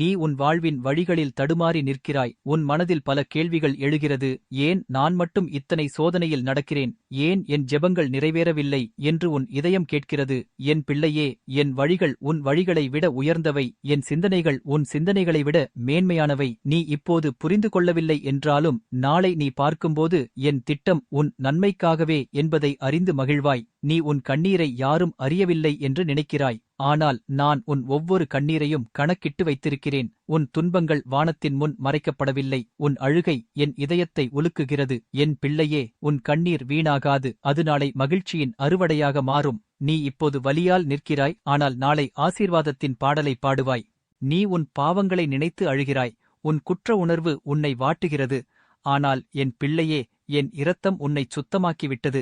நீ உன் வாழ்வின் வழிகளில் தடுமாறி நிற்கிறாய். உன் மனதில் பல கேள்விகள் எழுகிறது. ஏன் நான் மட்டும் இத்தனை சோதனையில் நடக்கிறேன்? ஏன் என் ஜெபங்கள் நிறைவேறவில்லை? என்று உன் இதயம் கேட்கிறது. என் பிள்ளையே என் வழிகள் உன் வழிகளை விட உயர்ந்தவை. என் சிந்தனைகள் உன் சிந்தனைகளை விட மேன்மையானவை. நீ இப்போது புரிந்து கொள்ளவில்லை என்றாலும் நாளை நீ பார்க்கும்போது என் திட்டம் உன் நன்மைக்காகவே என்பதை அறிந்து மகிழ்வாய். நீ உன் கண்ணீரை யாரும் அறியவில்லை என்று நினைக்கிறாய். ஆனால் நான் உன் ஒவ்வொரு கண்ணீரையும் கணக்கிட்டு வைத்திருக்கிறேன். உன் துன்பங்கள் வானத்தின் முன் மறைக்கப்படவில்லை. உன் அழுகை என் இதயத்தை உலுக்குகிறது. என் பிள்ளையே உன் கண்ணீர் வீணாகாது. அது நாளை மகிழ்ச்சியின் அறுவடையாக மாறும். நீ இப்போது வலியால் நிற்கிறாய். ஆனால் நாளை ஆசீர்வாதத்தின் பாடலை பாடுவாய். நீ உன் பாவங்களை நினைத்து அழுகிறாய். உன் குற்ற உணர்வு உன்னை வாட்டுகிறது. ஆனால் என் பிள்ளையே என் இரத்தம் உன்னை சுத்தமாக்கிவிட்டது.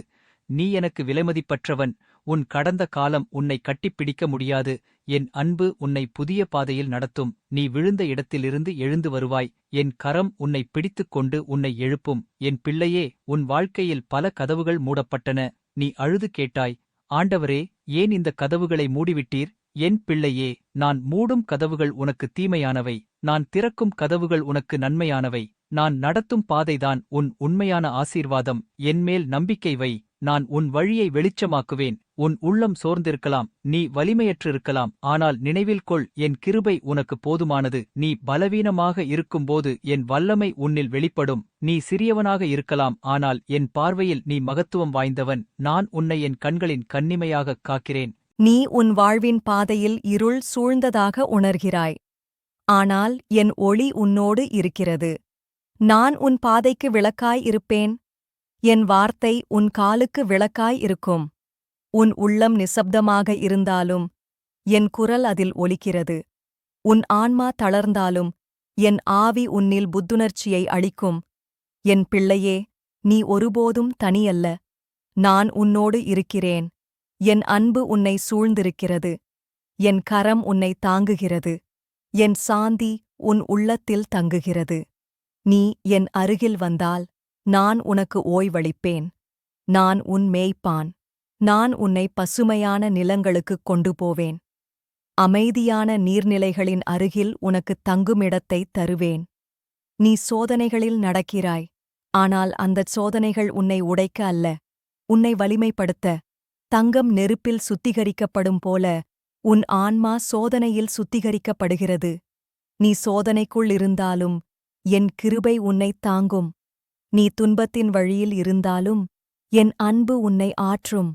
நீ எனக்கு விலைமதிப்பற்றவன் உன் கடந்த காலம் உன்னை கட்டிப்பிடிக்க முடியாது என் அன்பு உன்னை புதிய பாதையில் நடத்தும் நீ விழுந்த இடத்திலிருந்து எழுந்து வருவாய் என் கரம் உன்னை பிடித்துக் கொண்டு உன்னை எழுப்பும் என் பிள்ளையே உன் வாழ்க்கையில் பல கதவுகள் மூடப்பட்டன நீ அழுது கேட்டாய் ஆண்டவரே ஏன் இந்த கதவுகளை மூடிவிட்டீர் என் பிள்ளையே நான் மூடும் கதவுகள் உனக்கு தீமையானவை நான் திறக்கும் கதவுகள் உனக்கு நன்மையானவை நான் நடத்தும் பாதைதான் உன் உண்மையான ஆசீர்வாதம் என்மேல் நம்பிக்கை வை நான் உன் வழியை வெளிச்சமாக்குவேன் உன் உள்ளம் சோர்ந்திருக்கலாம் நீ வலிமையற்றிருக்கலாம் ஆனால் நினைவில் கொள் என் கிருபை உனக்கு போதுமானது நீ பலவீனமாக இருக்கும்போது என் வல்லமை உன்னில் வெளிப்படும் நீ சிறியவனாக இருக்கலாம் ஆனால் என் பார்வையில் நீ மகத்துவம் வாய்ந்தவன் நான் உன்னை என் கண்களின் கண்ணிமையாகக் காக்கிறேன். நீ உன் வாழ்வின் பாதையில் இருள் சூழ்ந்ததாக உணர்கிறாய். ஆனால் என் ஒளி உன்னோடு இருக்கிறது. நான் உன் பாதைக்கு விளக்காய் இருப்பேன் என் வார்த்தை உன் காலுக்கு விளக்காய் இருக்கும். உன் உள்ளம் நிசப்தமாக இருந்தாலும் என் குரல் அதில் ஒலிக்கிறது. உன் ஆன்மா தளர்ந்தாலும் என் ஆவி உன்னில் புத்துணர்ச்சியை அளிக்கும். என் பிள்ளையே நீ ஒருபோதும் தனியல்ல. நான் உன்னோடு இருக்கிறேன். என் அன்பு உன்னை சூழ்ந்திருக்கிறது. என் கரம் உன்னை தாங்குகிறது. என் சாந்தி உன் உள்ளத்தில் தங்குகிறது. நீ என் அருகில் வந்தால் நான் உனக்கு ஓய்வளிப்பேன். நான் உன் மேய்ப்பான். நான் உன்னை பசுமையான நிலங்களுக்குக் கொண்டு போவேன் அமைதியான நீர்நிலைகளின் அருகில் உனக்குத் தங்குமிடத்தைத் தருவேன். நீ சோதனைகளில் நடக்கிறாய். ஆனால் அந்தச் சோதனைகள் உன்னை உடைக்க அல்ல. உன்னை வலிமைப்படுத்த. தங்கம் நெருப்பில் சுத்திகரிக்கப்படும் போல உன் ஆன்மா சோதனையில் சுத்திகரிக்கப்படுகிறது. நீ சோதனைக்குள் இருந்தாலும் என் கிருபை உன்னைத் தாங்கும். நீ துன்பத்தின் வழியில் இருந்தாலும் என் அன்பு உன்னை ஆற்றும்.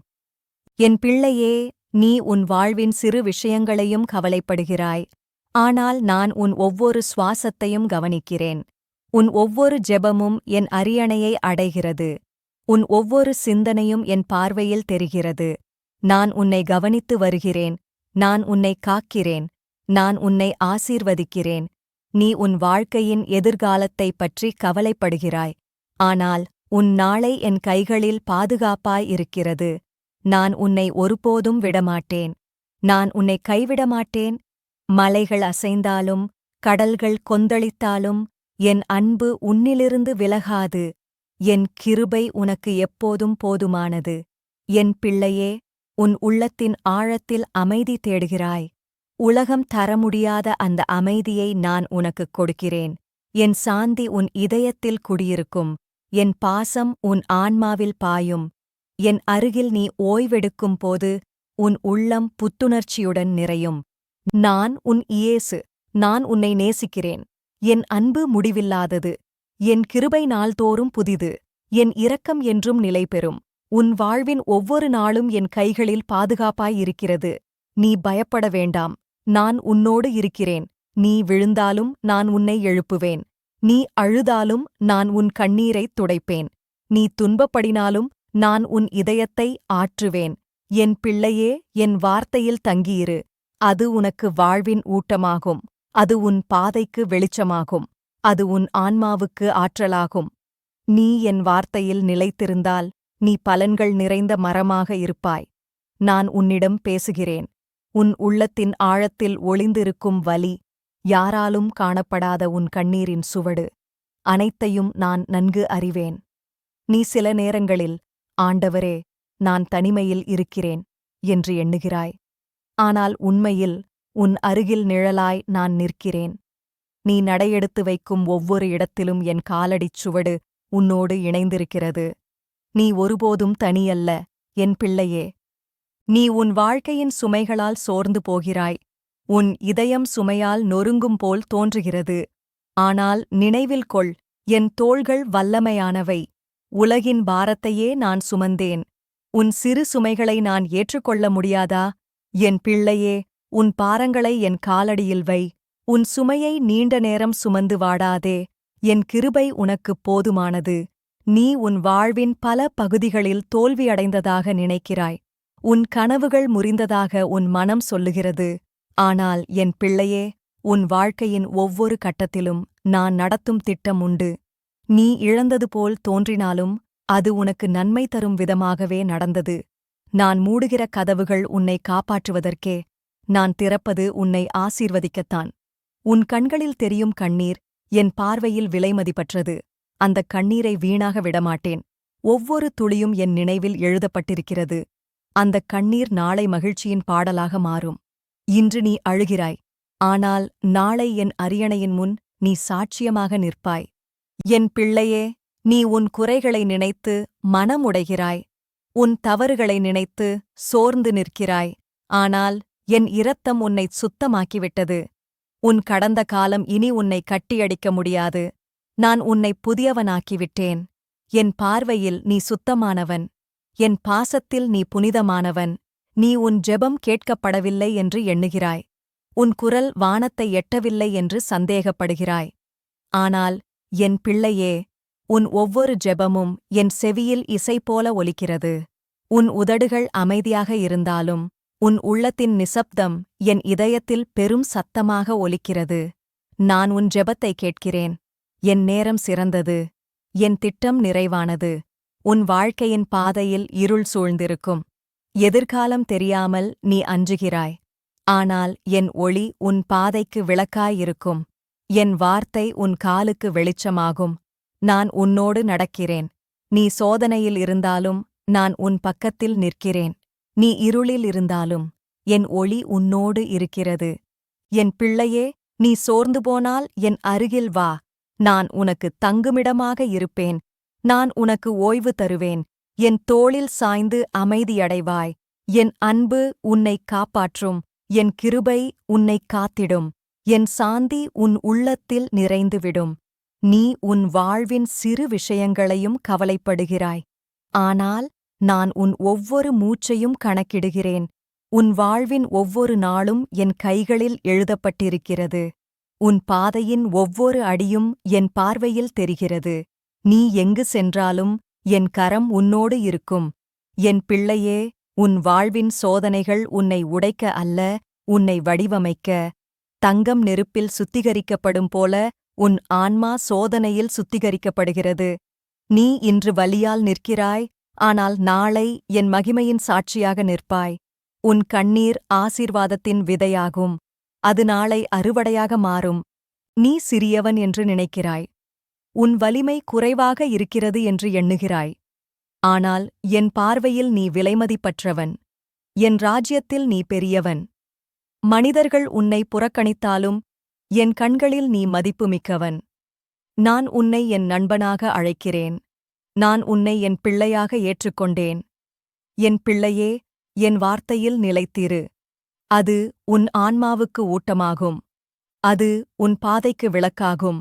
என் பிள்ளையே நீ உன் வாழ்வின் சிறு விஷயங்களையும் கவலைப்படுகிறாய். ஆனால் நான் உன் ஒவ்வொரு சுவாசத்தையும் கவனிக்கிறேன். உன் ஒவ்வொரு ஜெபமும் என் அரியணையை அடைகிறது. உன் ஒவ்வொரு சிந்தனையும் என் பார்வையில் தெரிகிறது. நான் உன்னை கவனித்து வருகிறேன். நான் உன்னை காக்கிறேன். நான் உன்னை ஆசீர்வதிக்கிறேன். நீ உன் வாழ்க்கையின் எதிர்காலத்தைப் பற்றி கவலைப்படுகிறாய். ஆனால் உன் நாளை என் கைகளில் பாதுகாப்பாய் இருக்கிறது. நான் உன்னை ஒருபோதும் விடமாட்டேன். நான் உன்னை கைவிடமாட்டேன். மலைகள் அசைந்தாலும் கடல்கள் கொந்தளித்தாலும் என் அன்பு உன்னிலிருந்து விலகாது. என் கிருபை உனக்கு எப்போதும் போதுமானது. என் பிள்ளையே உன் உள்ளத்தின் ஆழத்தில் அமைதி தேடுகிறாய். உலகம் தர முடியாத அந்த அமைதியை நான் உனக்குக் கொடுக்கிறேன். என் சாந்தி உன் இதயத்தில் குடியிருக்கும். என் பாசம் உன் ஆன்மாவில் பாயும். என் அருகில் நீ ஓய்வெடுக்கும் போது உன் உள்ளம் புத்துணர்ச்சியுடன் நிறையும். நான் உன் இயேசு. நான் உன்னை நேசிக்கிறேன். என் அன்பு முடிவில்லாதது. என் கிருபை நாள்தோறும் புதிது. என் இரக்கம் என்றும் நிலைபெறும். உன் வாழ்வின் ஒவ்வொரு நாளும் என் கைகளில் பாதுகாப்பாயிருக்கிறது நீ பயப்பட வேண்டாம். நான் உன்னோடு இருக்கிறேன். நீ விழுந்தாலும் நான் உன்னை எழுப்புவேன். நீ அழுதாலும் நான் உன் கண்ணீரைத் துடைப்பேன். நீ துன்பப்படினாலும் நான் உன் இதயத்தை ஆற்றுவேன். என் பிள்ளையே என் வார்த்தையில் தங்கியிரு. அது உனக்கு வாழ்வின் ஊட்டமாகும். அது உன் பாதைக்கு வெளிச்சமாகும். அது உன் ஆன்மாவுக்கு ஆற்றலாகும். நீ என் வார்த்தையில் நிலைத்திருந்தால் நீ பலன்கள் நிறைந்த மரமாக இருப்பாய். நான் உன்னிடம் பேசுகிறேன். உன் உள்ளத்தின் ஆழத்தில் ஒளிந்திருக்கும் வலி யாராலும் காணப்படாத உன் கண்ணீரின் சுவடு. அனைத்தையும் நான் நன்கு அறிவேன். நீ சில நேரங்களில் ஆண்டவரே நான் தனிமையில் இருக்கிறேன் என்று எண்ணுகிறாய். ஆனால் உண்மையில் உன் அருகில் நிழலாய் நான் நிற்கிறேன். நீ நடையெடுத்து வைக்கும் ஒவ்வொரு இடத்திலும் என் காலடிச் சுவடு உன்னோடு இணைந்திருக்கிறது. நீ ஒருபோதும் தனியல்ல என் பிள்ளையே. நீ உன் வாழ்க்கையின் சுமைகளால் சோர்ந்து போகிறாய். உன் இதயம் சுமையால் நொறுங்கும் போல் தோன்றுகிறது. ஆனால் நினைவில் கொள் என் தோள்கள் வல்லமையானவை. உலகின் பாரத்தையே நான் சுமந்தேன். உன் சிறு சுமைகளை நான் ஏற்றுக்கொள்ள முடியாதா? என் பிள்ளையே உன் பாரங்களை என் காலடியில் வை. உன் சுமையை நீண்ட நேரம் சுமந்து வாடாதே. என் கிருபை உனக்குப் போதுமானது. நீ உன் வாழ்வின் பல பகுதிகளில் தோல்வியடைந்ததாக நினைக்கிறாய். உன் கனவுகள் முறிந்ததாக உன் மனம் சொல்லுகிறது. ஆனால் என் பிள்ளையே உன் வாழ்க்கையின் ஒவ்வொரு கட்டத்திலும் நான் நடத்தும் திட்டம் உண்டு. நீ இழந்தது போல் தோன்றினாலும் அது உனக்கு நன்மை தரும் விதமாகவே நடந்தது. நான் மூடுகிற கதவுகள் உன்னை காப்பாற்றுவதற்கே நான் திறப்பது உன்னை ஆசீர்வதிக்கத்தான். உன் கண்களில் தெரியும் கண்ணீர் என் பார்வையில் விலைமதிப்பற்றது அந்தக் கண்ணீரை வீணாக விடமாட்டேன். ஒவ்வொரு துளியும் என் நினைவில் எழுதப்பட்டிருக்கிறது. அந்தக் கண்ணீர் நாளை மகிழ்ச்சியின் பாடலாக மாறும். இன்று நீ அழுகிறாய். ஆனால் நாளை என் அரியணையின் முன் நீ சாட்சியமாக நிற்பாய். என் பிள்ளையே நீ உன் குறைகளை நினைத்து மனமுடைகிறாய். உன் தவறுகளை நினைத்து சோர்ந்து நிற்கிறாய். ஆனால் என் இரத்தம் உன்னைச் சுத்தமாக்கிவிட்டது. உன் கடந்த காலம் இனி உன்னை கட்டியடிக்க முடியாது. நான் உன்னை புதியவனாக்கிவிட்டேன். என் பார்வையில் நீ சுத்தமானவன். என் பாசத்தில் நீ புனிதமானவன். நீ உன் ஜெபம் கேட்கப்படவில்லை என்று எண்ணுகிறாய். உன் குரல் வானத்தை எட்டவில்லை என்று சந்தேகப்படுகிறாய். ஆனால் என் பிள்ளையே உன் ஒவ்வொரு ஜெபமும் என் செவியில் இசை போல ஒலிக்கிறது. உன் உதடுகள் அமைதியாக இருந்தாலும் உன் உள்ளத்தின் நிசப்தம் என் இதயத்தில் பெரும் சத்தமாக ஒலிக்கிறது. நான் உன் ஜெபத்தை கேட்கிறேன். என் நேரம் சிறந்தது. என் திட்டம் நிறைவானது. உன் வாழ்க்கையின் பாதையில் இருள் சூழ்ந்திருக்கும். எதிர்காலம் தெரியாமல் நீ அஞ்சுகிறாய். ஆனால் என் ஒளி உன் பாதைக்கு விளக்காயிருக்கும். என் வார்த்தை உன் காலுக்கு வெளிச்சமாகும். நான் உன்னோடு நடக்கிறேன். நீ சோதனையில் இருந்தாலும் நான் உன் பக்கத்தில் நிற்கிறேன். நீ இருளில் இருந்தாலும் என் ஒளி உன்னோடு இருக்கிறது. என் பிள்ளையே நீ சோர்ந்து போனால் என் அருகில் வா. நான் உனக்கு தங்குமிடமாக இருப்பேன். நான் உனக்கு ஓய்வு தருவேன். என் தோளில் சாய்ந்து அமைதியடைவாய். என் அன்பு உன்னைக் காப்பாற்றும். என் கிருபை உன்னைக் காத்திடும். என் சாந்தி உன் உள்ளத்தில் நிறைந்துவிடும். நீ உன் வாழ்வின் சிறு விஷயங்களையும் கவலைப்படுகிறாய். ஆனால் நான் உன் ஒவ்வொரு மூச்சையும் கணக்கிடுகிறேன். உன் வாழ்வின் ஒவ்வொரு நாளும் என் கைகளில் எழுதப்பட்டிருக்கிறது. உன் பாதையின் ஒவ்வொரு அடியும் என் பார்வையில் தெரிகிறது. நீ எங்கு சென்றாலும் என் கரம் உன்னோடு இருக்கும். என் பிள்ளையே உன் வாழ்வின் சோதனைகள் உன்னை உடைக்க அல்ல உன்னை வடிவமைக்க. தங்கம் நெருப்பில் சுத்திகரிக்கப்படும் போல உன் ஆன்மா சோதனையில் சுத்திகரிக்கப்படுகிறது. நீ இன்று வலியால் நிற்கிறாய் ஆனால் நாளை என் மகிமையின் சாட்சியாக நிற்பாய். உன் கண்ணீர் ஆசீர்வாதத்தின் விதையாகும். அது நாளை அறுவடையாக மாறும். நீ சிறியவன் என்று நினைக்கிறாய். உன் வலிமை குறைவாக இருக்கிறது என்று எண்ணுகிறாய். ஆனால் என் பார்வையில் நீ விலைமதிப்பற்றவன். என் ராஜ்யத்தில் நீ பெரியவன். மனிதர்கள் உன்னை புறக்கணித்தாலும் என் கண்களில் நீ மதிப்புமிக்கவன். நான் உன்னை என் நண்பனாக அழைக்கிறேன். நான் உன்னை என் பிள்ளையாக ஏற்றுக்கொண்டேன். என் பிள்ளையே என் வார்த்தையில் நிலைத்திரு. அது உன் ஆன்மாவுக்கு ஊட்டமாகும். அது உன் பாதைக்கு விளக்காகும்.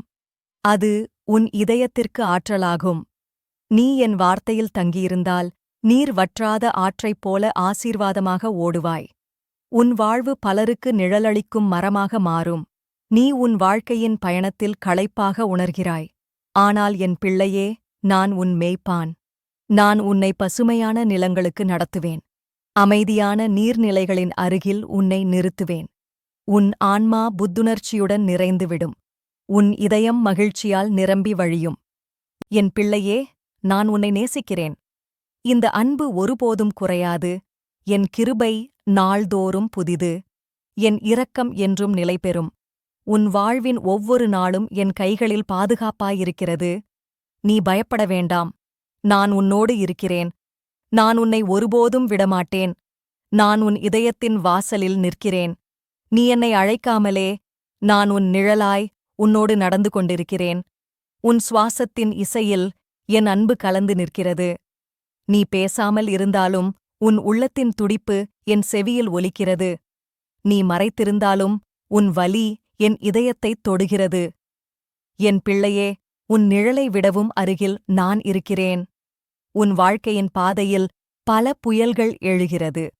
அது உன் இதயத்திற்கு ஆற்றலாகும். நீ என் வார்த்தையில் தங்கியிருந்தால் நீர் வற்றாத ஆற்றைப் போல ஆசீர்வாதமாக ஓடுவாய். உன் வாழ்வு பலருக்கு நிழலளிக்கும் மரமாக மாறும். நீ உன் வாழ்க்கையின் பயணத்தில் களைப்பாக உணர்கிறாய். ஆனால் என் பிள்ளையே நான் உன் மேய்ப்பான். நான் உன்னை பசுமையான நிலங்களுக்கு நடத்துவேன். அமைதியான நீர்நிலைகளின் அருகில் உன்னை நிறுத்துவேன். உன் ஆன்மா புத்துணர்ச்சியுடன் நிறைந்துவிடும். உன் இதயம் மகிழ்ச்சியால் நிரம்பி வழியும். என் பிள்ளையே நான் உன்னை நேசிக்கிறேன். இந்த அன்பு ஒருபோதும் குறையாது. என் கிருபை நாள்தோறும் புதிது. என் இரக்கம் என்றும் நிலைபெறும். உன் வாழ்வின் ஒவ்வொரு நாளும் என் கைகளில் பாதுகாப்பாயிருக்கிறது. நீ பயப்பட வேண்டாம். நான் உன்னோடு இருக்கிறேன். நான் உன்னை ஒருபோதும் விடமாட்டேன். நான் உன் இதயத்தின் வாசலில் நிற்கிறேன். நீ என்னை அழைக்காமலே நான் உன் நிழலாய் உன்னோடு நடந்து கொண்டிருக்கிறேன். உன் சுவாசத்தின் இசையில் என் அன்பு கலந்து நிற்கிறது. நீ பேசாமல் இருந்தாலும் உன் உள்ளத்தின் துடிப்பு என் செவியில் ஒலிக்கிறது. நீ மறைத்திருந்தாலும் உன் வலி என் இதயத்தைத் தொடுகிறது. என் பிள்ளையே உன் நிழலை விடவும் அருகில் நான் இருக்கிறேன். உன் வாழ்க்கையின் பாதையில் பல புயல்கள் எழுகிறது.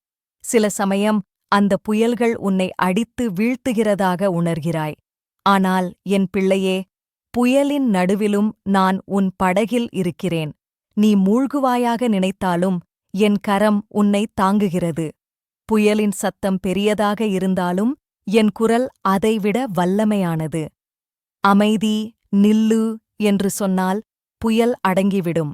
சில சமயம் அந்த புயல்கள் உன்னை அடித்து வீழ்த்துகிறதாக உணர்கிறாய். ஆனால் என் பிள்ளையே புயலின் நடுவிலும் நான் உன் படகில் இருக்கிறேன். நீ மூழ்குவாயாக நினைத்தாலும் என் கரம் உன்னை தாங்குகிறது. புயலின் சத்தம் பெரியதாக இருந்தாலும் என் குரல் அதைவிட வல்லமையானது. அமைதி நில்லு என்று சொன்னால் புயல் அடங்கிவிடும்.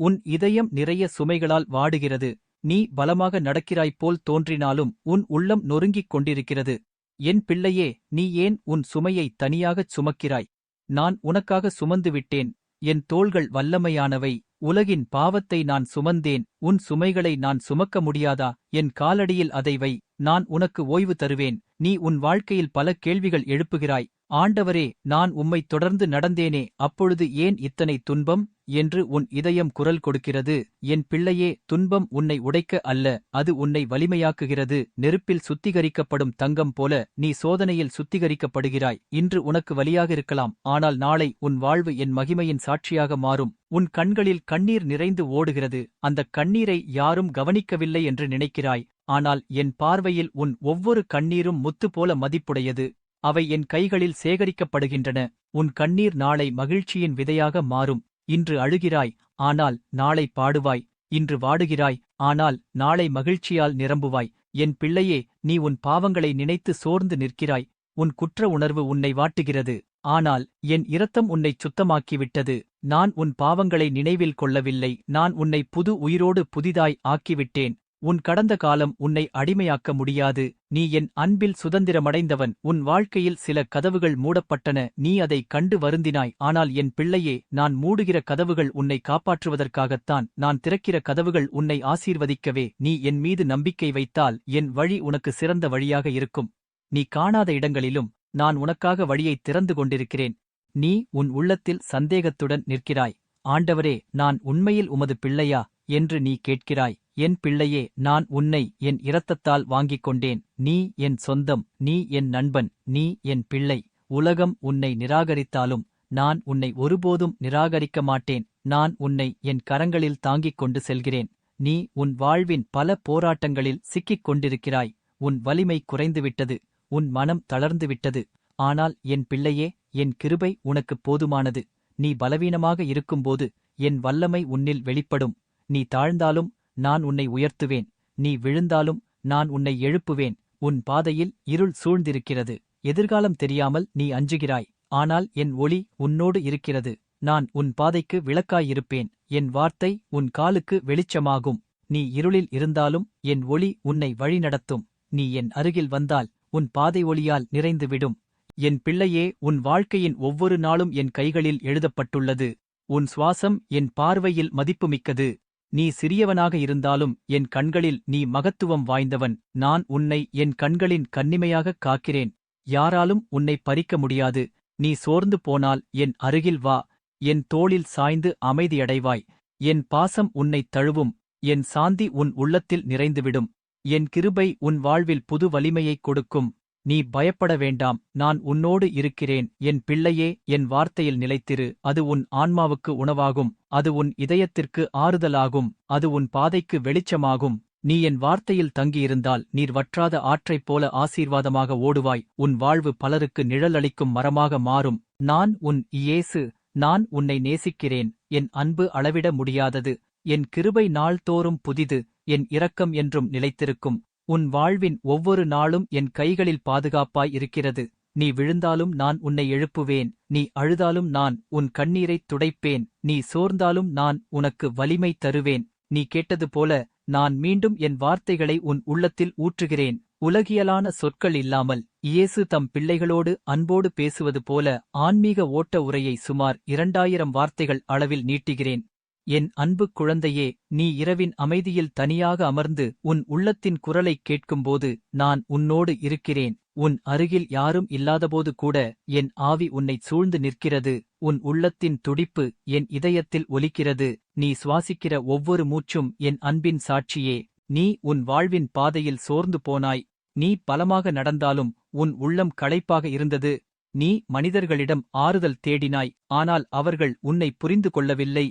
உன் இதயம் நிறைய சுமைகளால் வாடுகிறது. நீ பலமாக நடக்கிறாய்ப்போல் தோன்றினாலும் உன் உள்ளம் நொறுங்கிக் கொண்டிருக்கிறது. என் பிள்ளையே நீ ஏன் உன் சுமையை தனியாகச் சுமக்கிறாய்? நான் உனக்காக சுமந்து விட்டேன் என் தோள்கள் வல்லமையானவை. உலகின் பாவத்தை நான் சுமந்தேன். உன் சுமைகளை நான் சுமக்க முடியாதா? என் காலடியில் அதை வை நான் உனக்கு ஓய்வு தருவேன் நீ உன் வாழ்க்கையில் பல கேள்விகள் எழுப்புகிறாய். ஆண்டவரே நான் உம்மை தொடர்ந்து நடந்தேனே அப்பொழுது ஏன் இத்தனை துன்பம்? என்று உன் இதயம் குரல் கொடுக்கிறது. என் பிள்ளையே துன்பம் உன்னை உடைக்க அல்ல அது உன்னை வலிமையாக்குகிறது. நெருப்பில் சுத்திகரிக்கப்படும் தங்கம் போல நீ சோதனையில் சுத்திகரிக்கப்படுகிறாய். இன்று உனக்கு வலியாக இருக்கலாம் ஆனால் நாளை உன் வாழ்வு என் மகிமையின் சாட்சியாக மாறும். உன் கண்களில் கண்ணீர் நிறைந்து ஓடுகிறது. அந்தக் கண்ணீரை யாரும் கவனிக்கவில்லை என்று பார்க்கிறாய் ஆனால் என் பார்வையில் உன் ஒவ்வொரு கண்ணீரும் முத்து போல மதிப்புடையது. அவை என் கைகளில் சேகரிக்கப்படுகின்றன. உன் கண்ணீர் நாளை மகிழ்ச்சியின் விதையாக மாறும். இன்று அழுகிறாய் ஆனால் நாளை பாடுவாய். இன்று வாடுகிறாய் ஆனால் நாளை மகிழ்ச்சியால் நிரம்புவாய். என் பிள்ளையே நீ உன் பாவங்களை நினைத்து சோர்ந்து நிற்கிறாய். உன் குற்ற உணர்வு உன்னை வாட்டுகிறது. ஆனால் என் இரத்தம் உன்னைச் சுத்தமாக்கிவிட்டது. நான் உன் பாவங்களை நினைவில் கொள்ளவில்லை. நான் உன்னை புது உயிரோடு புதிதாய் ஆக்கிவிட்டேன். உன் கடந்த காலம் உன்னை அடிமையாக்க முடியாது. நீ என் அன்பில் சுதந்திரமடைந்தவன். உன் வாழ்க்கையில் சில கதவுகள் மூடப்பட்டன. நீ அதை கண்டு வருந்தினாய். ஆனால் என் பிள்ளையே நான் மூடுகிற கதவுகள் உன்னை காப்பாற்றுவதற்காகத்தான். நான் திறக்கிற கதவுகள் உன்னை ஆசீர்வதிக்கவே. நீ என் மீது நம்பிக்கை வைத்தால் என் வழி உனக்கு சிறந்த வழியாக இருக்கும். நீ காணாத இடங்களிலும் நான் உனக்காக வழியைத் திறந்து கொண்டிருக்கிறேன். நீ உன் உள்ளத்தில் சந்தேகத்துடன் நிற்கிறாய். ஆண்டவரே நான் உண்மையில் உமது பிள்ளையா? என்று நீ கேட்கிறாய். என் பிள்ளையே நான் உன்னை என் இரத்தத்தால் வாங்கிக் கொண்டேன். நீ என் சொந்தம் நீ என் நண்பன் நீ என் பிள்ளை. உலகம் உன்னை நிராகரித்தாலும் நான் உன்னை ஒருபோதும் நிராகரிக்க மாட்டேன். நான் உன்னை என் கரங்களில் தாங்கிக் கொண்டு செல்கிறேன். நீ உன் வாழ்வின் பல போராட்டங்களில் சிக்கிக் கொண்டிருக்கிறாய். உன் வலிமை குறைந்துவிட்டது உன் மனம் தளர்ந்துவிட்டது. ஆனால் என் பிள்ளையே என் கிருபை உனக்குப் போதுமானது. நீ பலவீனமாக இருக்கும்போது என் வல்லமை உன்னில் வெளிப்படும். நீ தாழ்ந்தாலும் நான் உன்னை உயர்த்துவேன். நீ விழுந்தாலும் நான் உன்னை எழுப்புவேன். உன் பாதையில் இருள் சூழ்ந்திருக்கிறது. எதிர்காலம் தெரியாமல் நீ அஞ்சுகிறாய். ஆனால் என் ஒளி உன்னோடு இருக்கிறது. நான் உன் பாதைக்கு விளக்காயிருப்பேன். என் வார்த்தை உன் காலுக்கு வெளிச்சமாகும். நீ இருளில் இருந்தாலும் என் ஒளி உன்னை வழிநடத்தும். நீ என் அருகில் வந்தால் உன் பாதை ஒளியால் நிறைந்துவிடும். என் பிள்ளையே உன் வாழ்க்கையின் ஒவ்வொரு நாளும் என் கைகளில் எழுதப்பட்டுள்ளது. உன் சுவாசம் என் பார்வையில் மதிப்புமிக்கது. நீ சிறியவனாக இருந்தாலும் என் கண்களில் நீ மகத்துவம் வாய்ந்தவன். நான் உன்னை என் கண்களின் கண்ணிமையாகக் காக்கிறேன். யாராலும் உன்னை பறிக்க முடியாது. நீ சோர்ந்து போனால் என் அருகில் வா. என் தோளில் சாய்ந்து அமைதியடைவாய். என் பாசம் உன்னைத் தழுவும். என் சாந்தி உன் உள்ளத்தில் நிறைந்துவிடும். என் கிருபை உன் வாழ்வில் புது வலிமையைக் கொடுக்கும். நீ பயப்பட வேண்டாம் நான் உன்னோடு இருக்கிறேன் என் பிள்ளையே என் வார்த்தையில் நிலைத்திரு அது உன் ஆன்மாவுக்கு உணவாகும் அது உன் இதயத்திற்கு ஆறுதலாகும் அது உன் பாதைக்கு வெளிச்சமாகும் நீ என் வார்த்தையில் தங்கியிருந்தால் நீர் வற்றாத ஆற்றைப் போல ஆசீர்வாதமாக ஓடுவாய் உன் வாழ்வு பலருக்கு நிழலளிக்கும் மரமாக மாறும் நான் உன் இயேசு நான் உன்னை நேசிக்கிறேன் என் அன்பு அளவிட முடியாதது என் கிருபை நாள்தோறும் புதிது என் இரக்கம் என்றும் நிலைத்திருக்கும் உன் வாழ்வின் ஒவ்வொரு நாளும் என் கைகளில் பாதுகாப்பாய் இருக்கிறது. நீ விழுந்தாலும் நான் உன்னை எழுப்புவேன். நீ அழுதாலும் நான் உன் கண்ணீரைத் துடைப்பேன். நீ சோர்ந்தாலும் நான் உனக்கு வலிமை தருவேன். நீ கேட்டது போல நான் மீண்டும் என் வார்த்தைகளை உன் உள்ளத்தில் ஊற்றுகிறேன். உலகியலான சொற்கள் இல்லாமல் இயேசு தம் பிள்ளைகளோடு அன்போடு பேசுவது போல ஆன்மீக ஓட்ட உரையை சுமார் இரண்டாயிரம் வார்த்தைகள் அளவில் நீட்டுகிறேன். என் அன்பு குழந்தையே நீ இரவின் அமைதியில் தனியாக அமர்ந்து உன் உள்ளத்தின் குரலைக் கேட்கும்போது நான் உன்னோடு இருக்கிறேன். உன் அருகில் யாரும் இல்லாதபோது கூட என் ஆவி உன்னைச் சூழ்ந்து நிற்கிறது. உன் உள்ளத்தின் துடிப்பு என் இதயத்தில் ஒலிக்கிறது. நீ சுவாசிக்கிற ஒவ்வொரு மூச்சும் என் அன்பின் சாட்சியே. நீ உன் வாழ்வின் பாதையில் சோர்ந்து போனாய். நீ பலமாக நடந்தாலும் உன் உள்ளம் களைப்பாக இருந்தது. நீ மனிதர்களிடம் ஆறுதல் தேடினாய். ஆனால் அவர்கள் உன்னை புரிந்து கொள்ளவில்லை.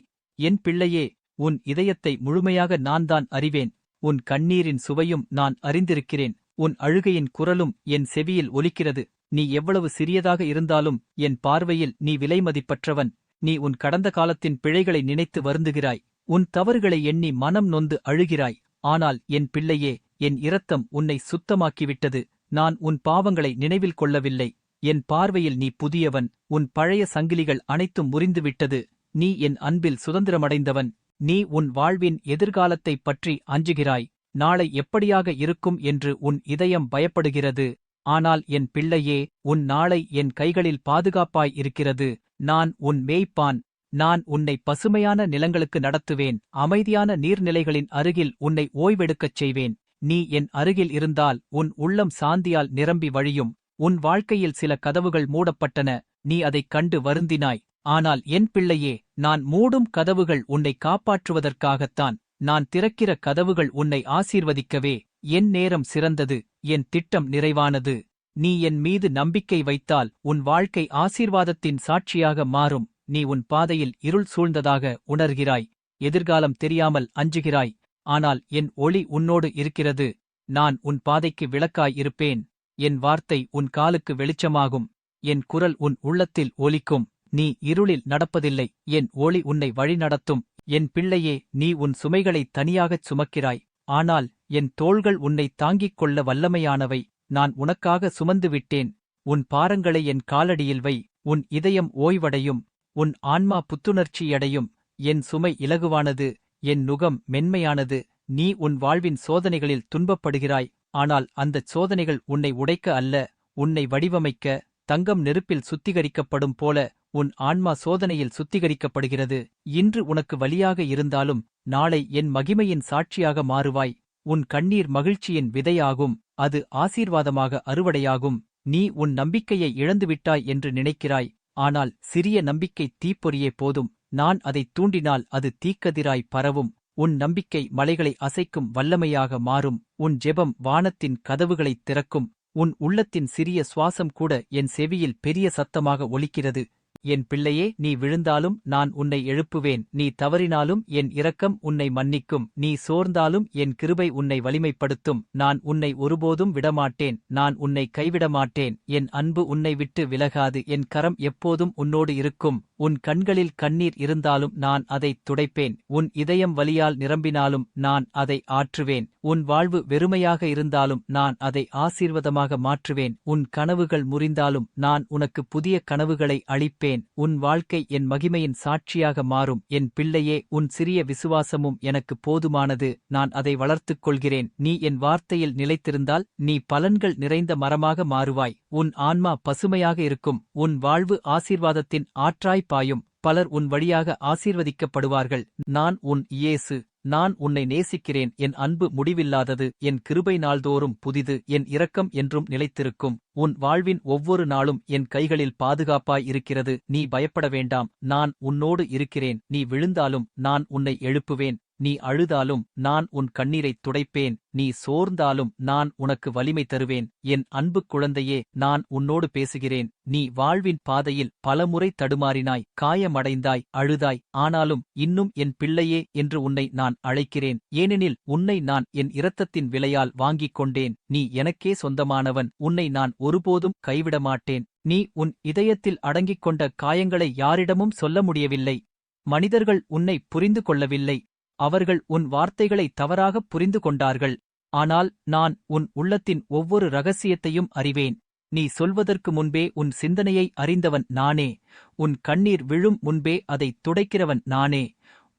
என் பிள்ளையே உன் இதயத்தை முழுமையாக நான்தான் அறிவேன். உன் கண்ணீரின் சுவையும் நான் அறிந்திருக்கிறேன். உன் அழுகையின் குரலும் என் செவியில் ஒலிக்கிறது. நீ எவ்வளவு சிறியதாக இருந்தாலும் என் பார்வையில் நீ விலைமதிப்பற்றவன் நீ உன் கடந்த காலத்தின் பிழைகளை நினைத்து வருந்துகிறாய். உன் தவறுகளை எண்ணி மனம் நொந்து அழுகிறாய். ஆனால் என் பிள்ளையே என் இரத்தம் உன்னை சுத்தமாக்கிவிட்டது. நான் உன் பாவங்களை நினைவில் கொள்ளவில்லை. என் பார்வையில் நீ புதியவன். உன் பழைய சங்கிலிகள் அனைத்தும் முறிந்துவிட்டது. நீ என் அன்பில் சுதந்திரமடைந்தவன். நீ உன் வாழ்வின் எதிர்காலத்தைப் பற்றி அஞ்சுகிறாய். நாளை எப்படியாக இருக்கும் என்று உன் இதயம் பயப்படுகிறது. ஆனால் என் பிள்ளையே உன் நாளை என் கைகளில் பாதுகாப்பாய் இருக்கிறது. நான் உன் மேய்ப்பான். நான் உன்னை பசுமையான நிலங்களுக்கு நடத்துவேன். அமைதியான நீர்நிலைகளின் அருகில் உன்னை ஓய்வெடுக்கச் செய்வேன். நீ என் அருகில் இருந்தால் உன் உள்ளம் சாந்தியால் நிரம்பி வழியும். உன் வாழ்க்கையில் சில கதவுகள் மூடப்பட்டன. நீ அதைக் கண்டு வருந்தினாய். ஆனால் என் பிள்ளையே நான் மூடும் கதவுகள் உன்னை காப்பாற்றுவதற்காகத்தான் நான் திறக்கிற கதவுகள் உன்னை ஆசீர்வதிக்கவே என் நேரம் சிறந்தது என் திட்டம் நிறைவானது. நீ என் மீது நம்பிக்கை வைத்தால் உன் வாழ்க்கை ஆசீர்வாதத்தின் சாட்சியாக மாறும். நீ உன் பாதையில் இருள் சூழ்ந்ததாக உணர்கிறாய். எதிர்காலம் தெரியாமல் அஞ்சுகிறாய். ஆனால் என் ஒளி உன்னோடு இருக்கிறது. நான் உன் பாதைக்கு விளக்காய் இருப்பேன். என் வார்த்தை உன் காலுக்கு வெளிச்சமாகும். என் குரல் உன் உள்ளத்தில் ஒலிக்கும். நீ இருளில் நடப்பதில்லை என் ஒளி உன்னை வழிநடத்தும். என் பிள்ளையே நீ உன் சுமைகளை தனியாகச் சுமக்கிறாய். ஆனால் என் தோள்கள் உன்னை தாங்கிக் கொள்ள வல்லமையானவை. நான் உனக்காக சுமந்து விட்டேன் உன் பாரங்களை என் காலடியில் வை. உன் இதயம் ஓய்வடையும். உன் ஆன்மா புத்துணர்ச்சியடையும். என் சுமை இலகுவானது. என் நுகம் மென்மையானது. நீ உன் வாழ்வின் சோதனைகளில் துன்பப்படுகிறாய். ஆனால் அந்தச் சோதனைகள் உன்னை உடைக்க அல்ல. உன்னை வடிவமைக்க தங்கம் நெருப்பில் சுத்திகரிக்கப்படும் போல உன் ஆன்மா சோதனையில் சுத்திகரிக்கப்படுகிறது. இன்று உனக்கு வலியாக இருந்தாலும் நாளை என் மகிமையின் சாட்சியாக மாறுவாய். உன் கண்ணீர் மகிழ்ச்சியின் விதையாகும் அது ஆசீர்வாதமாக அறுவடையாகும். நீ உன் நம்பிக்கையை இழந்துவிட்டாய் என்று நினைக்கிறாய். ஆனால் சிறிய நம்பிக்கை தீப்பொறியே போதும். நான் அதைத் தூண்டினால் அது தீக்கதிராய் பரவும். உன் நம்பிக்கை மலைகளை அசைக்கும் வல்லமையாக மாறும். உன் ஜெபம் வானத்தின் கதவுகளைத் திறக்கும். உன் உள்ளத்தின் சிறிய சுவாசம் கூட என் செவியில் பெரிய சத்தமாக ஒலிக்கிறது. என் பிள்ளையே நீ விழுந்தாலும் நான் உன்னை எழுப்புவேன். நீ தவறினாலும் என் இரக்கம் உன்னை மன்னிக்கும். நீ சோர்ந்தாலும் என் கிருபை உன்னை வலிமைப்படுத்தும். நான் உன்னை ஒருபோதும் விடமாட்டேன். நான் உன்னை கைவிடமாட்டேன். என் அன்பு உன்னை விட்டு விலகாது. என் கரம் எப்போதும் உன்னோடு இருக்கும். உன் கண்களில் கண்ணீர் இருந்தாலும் நான் அதைத் துடைப்பேன். உன் இதயம் வலியால் நிரம்பினாலும் நான் அதை ஆற்றுவேன். உன் வாழ்வு வெறுமையாக இருந்தாலும் நான் அதை ஆசீர்வதமாக மாற்றுவேன். உன் கனவுகள் முறிந்தாலும் நான் உனக்கு புதிய கனவுகளை அளிப்பேன். உன் வாழ்க்கை என் மகிமையின் சாட்சியாக மாறும். என் பிள்ளையே உன் சிறிய விசுவாசமும் எனக்கு போதுமானது. நான் அதை வளர்த்துக் கொள்கிறேன். நீ என் வார்த்தையில் நிலைத்திருந்தால் நீ பலன்கள் நிறைந்த மரமாக மாறுவாய். உன் ஆன்மா பசுமையாக இருக்கும். உன் வாழ்வு ஆசீர்வாதத்தின் ஆற்றாய் பாயும். பலர் உன் வழியாக ஆசீர்வதிக்கப்படுவார்கள். நான் உன் இயேசு. நான் உன்னை நேசிக்கிறேன் என் அன்பு முடிவில்லாதது என் கிருபை நாள்தோறும் புதிது என் இரக்கம் என்றும் நிலைத்திருக்கும். உன் வாழ்வின் ஒவ்வொரு நாளும் என் கைகளில் பாதுகாப்பாய் இருக்கிறது நீ பயப்பட வேண்டாம். நான் உன்னோடு இருக்கிறேன் நீ விழுந்தாலும் நான் உன்னை எழுப்புவேன். நீ அழுதாலும் நான் உன் கண்ணீரைத் துடைப்பேன். நீ சோர்ந்தாலும் நான் உனக்கு வலிமை தருவேன். என் அன்பு குழந்தையே நான் உன்னோடு பேசுகிறேன். நீ வாழ்வின் பாதையில் பலமுறை தடுமாறினாய் காயமடைந்தாய் அழுதாய். ஆனாலும் இன்னும் என் பிள்ளையே என்று உன்னை நான் அழைக்கிறேன். ஏனெனில் உன்னை நான் என் இரத்தத்தின் விலையால் வாங்கிக் கொண்டேன். நீ எனக்கே சொந்தமானவன். உன்னை நான் ஒருபோதும் கைவிட மாட்டேன் நீ உன் இதயத்தில் அடங்கிக் கொண்ட காயங்களை யாரிடமும் சொல்ல முடியவில்லை. மனிதர்கள் உன்னை புரிந்து கொள்ளவில்லை. அவர்கள் உன் வார்த்தைகளை தவறாகப் புரிந்து கொண்டார்கள் ஆனால் நான் உன் உள்ளத்தின் ஒவ்வொரு ரகசியத்தையும் அறிவேன். நீ சொல்வதற்கு முன்பே உன் சிந்தனையை அறிந்தவன் நானே. உன் கண்ணீர் விழும் முன்பே அதைத் துடைக்கிறவன் நானே.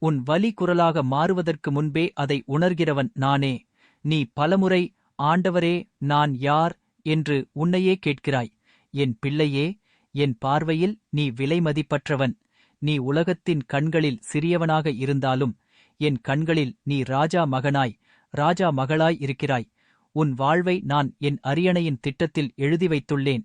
உன் வலி குரலாக மாறுவதற்கு முன்பே அதை உணர்கிறவன் நானே. நீ பலமுறை ஆண்டவரே நான் யார் என்று உன்னையே கேட்கிறாய். என் பிள்ளையே என் பார்வையில் நீ விலைமதிப்பற்றவன். நீ உலகத்தின் கண்களில் சிறியவனாக இருந்தாலும் என் கண்களில் நீ ராஜா மகனாய் ராஜா மகளாய் இருக்கிறாய். உன் வாழ்வை நான் என் அரியணையின் திட்டத்தில் எழுதி வைத்துள்ளேன்.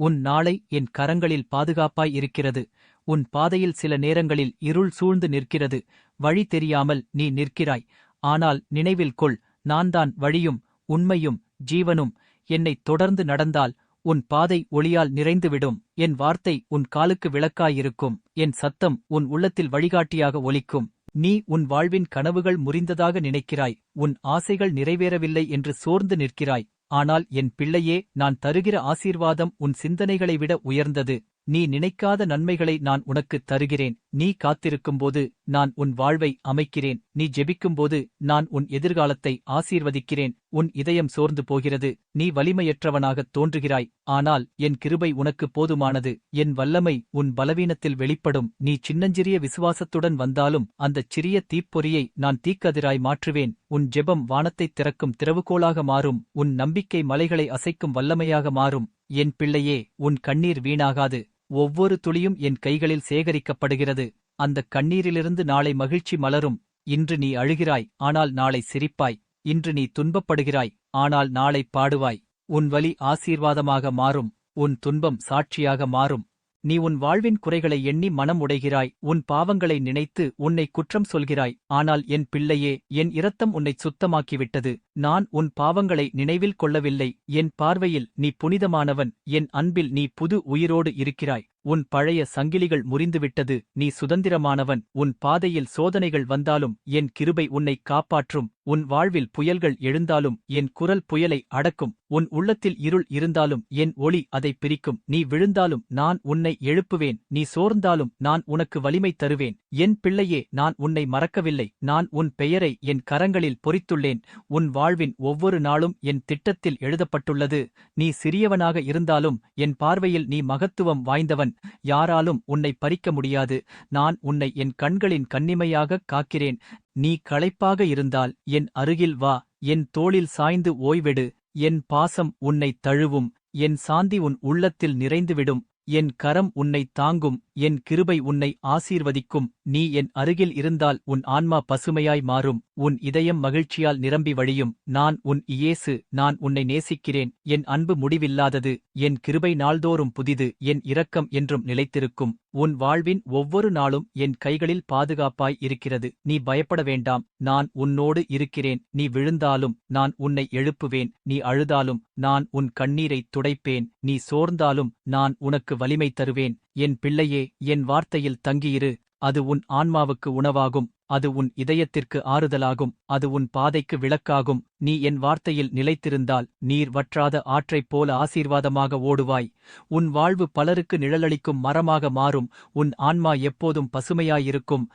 உன் நாளை என் கரங்களில் பாதுகாப்பாய் இருக்கிறது. உன் பாதையில் சில நேரங்களில் இருள் சூழ்ந்து நிற்கிறது. வழி தெரியாமல் நீ நிற்கிறாய். ஆனால் நினைவில் கொள் நான்தான் வழியும் உண்மையும் ஜீவனும். என்னைத் தொடர்ந்து நடந்தால் உன் பாதை ஒளியால் நிறைந்துவிடும். என் வார்த்தை உன் காலுக்கு விளக்காயிருக்கும். என் சத்தம் உன் உள்ளத்தில் வழிகாட்டியாக ஒலிக்கும். நீ உன் வாழ்வின் கனவுகள் முறிந்ததாக நினைக்கிறாய் உன் ஆசைகள் நிறைவேறவில்லை என்று சோர்ந்து நிற்கிறாய். ஆனால் என் பிள்ளையே நான் தருகிற ஆசீர்வாதம் உன் சிந்தனைகளை விட உயர்ந்தது. நீ நினைக்காத நன்மைகளை நான் உனக்குத் தருகிறேன். நீ காத்திருக்கும்போது நான் உன் வாழ்வை அமைக்கிறேன். நீ ஜெபிக்கும்போது நான் உன் எதிர்காலத்தை ஆசீர்வதிக்கிறேன். உன் இதயம் சோர்ந்து போகிறது. நீ வலிமையற்றவனாகத் தோன்றுகிறாய். ஆனால் என் கிருபை உனக்கு போதுமானது. என் வல்லமை உன் பலவீனத்தில் வெளிப்படும். நீ சின்னஞ்சிறிய விசுவாசத்துடன் வந்தாலும் அந்தச் சிறிய தீப்பொறியை நான் தீக்கதிராய் மாற்றுவேன். உன் ஜெபம் வானத்தைத் திறக்கும் திறவுகோளாக மாறும். உன் நம்பிக்கை மலைகளை அசைக்கும் வல்லமையாக மாறும். என் பிள்ளையே உன் கண்ணீர் வீணாகாது. ஒவ்வொரு துளியும் என் கைகளில் சேகரிக்கப்படுகிறது. அந்தக் கண்ணீரிலிருந்து நாளை மகிழ்ச்சி மலரும். இன்று நீ அழுகிறாய் ஆனால் நாளை சிரிப்பாய். இன்று நீ துன்பப்படுகிறாய் ஆனால் நாளை பாடுவாய். உன் வலி ஆசீர்வாதமாக மாறும். உன் துன்பம் சாட்சியாக மாறும். நீ உன் வாழ்வின் குறைகளை எண்ணி மனம் உடைகிறாய் உன் பாவங்களை நினைத்து உன்னை குற்றம் சொல்கிறாய் ஆனால் என் பிள்ளையே என் இரத்தம் உன்னைச் சுத்தமாக்கிவிட்டது. நான் உன் பாவங்களை நினைவில் கொள்ளவில்லை என் பார்வையில் நீ புனிதமானவன் என் அன்பில் நீ புது உயிரோடு இருக்கிறாய். உன் பழைய சங்கிலிகள் முறிந்துவிட்டது நீ சுதந்திரமானவன் உன் பாதையில் சோதனைகள் வந்தாலும் என் கிருபை உன்னை காப்பாற்றும். உன் வாழ்வில் புயல்கள் எழுந்தாலும் என் குரல் புயலை அடக்கும். உன் உள்ளத்தில் இருள் இருந்தாலும் என் ஒளி அதை பிரிக்கும். நீ விழுந்தாலும் நான் உன்னை எழுப்புவேன். நீ சோர்ந்தாலும் நான் உனக்கு வலிமை தருவேன். என் பிள்ளையே நான் உன்னை மறக்கவில்லை. நான் உன் பெயரை என் கரங்களில் பொறித்துள்ளேன். உன் வாழ்வின் ஒவ்வொரு நாளும் என் திட்டத்தில் எழுதப்பட்டுள்ளது. நீ சிறியவனாக இருந்தாலும் என் பார்வையில் நீ மகத்துவம் வாய்ந்தவன். யாராலும் உன்னை பறிக்க முடியாது. நான் உன்னை என் கண்களின் கண்ணிமையாகக் காக்கிறேன். நீ களைப்பாக இருந்தால் என் அருகில் வா என் தோளில் சாய்ந்து ஓய்வெடு என் பாசம் உன்னைத் தழுவும் என் சாந்தி உன் உள்ளத்தில் நிறைந்துவிடும் என் கரம் உன்னைத் தாங்கும் என் கிருபை உன்னை ஆசீர்வதிக்கும். நீ என் அருகில் இருந்தால் உன் ஆன்மா பசுமையாய் மாறும். உன் இதயம் மகிழ்ச்சியால் நிரம்பி வழியும். நான் உன் இயேசு நான் உன்னை நேசிக்கிறேன். என் அன்பு முடிவில்லாதது என் கிருபை நாள்தோறும் புதிது என் இரக்கம் என்றும் நிலைத்திருக்கும். உன் வாழ்வின் ஒவ்வொரு நாளும் என் கைகளில் பாதுகாப்பாய் இருக்கிறது. நீ பயப்பட வேண்டாம். நான் உன்னோடு இருக்கிறேன். நீ விழுந்தாலும் நான் உன்னை எழுப்புவேன். நீ அழுதாலும் நான் உன் கண்ணீரைத் துடைப்பேன். நீ சோர்ந்தாலும் நான் உனக்கு வலிமை தருவேன். என் பிள்ளையே என் வார்த்தையில் தங்கியிரு. அது உன் ஆன்மாவுக்கு உணவாகும். அது உன் இதயத்திற்கு ஆறுதலாகும். அது உன் பாதைக்கு விளக்காகும். நீ என் வார்த்தையில் நிலைத்திருந்தால் நீர் வற்றாத ஆற்றைப் போல ஆசீர்வாதமாக ஓடுவாய். உன் வாழ்வு பலருக்கு நிழலளிக்கும் மரமாக மாறும். உன் ஆன்மா எப்போதும் பசுமையாயிருக்கும்.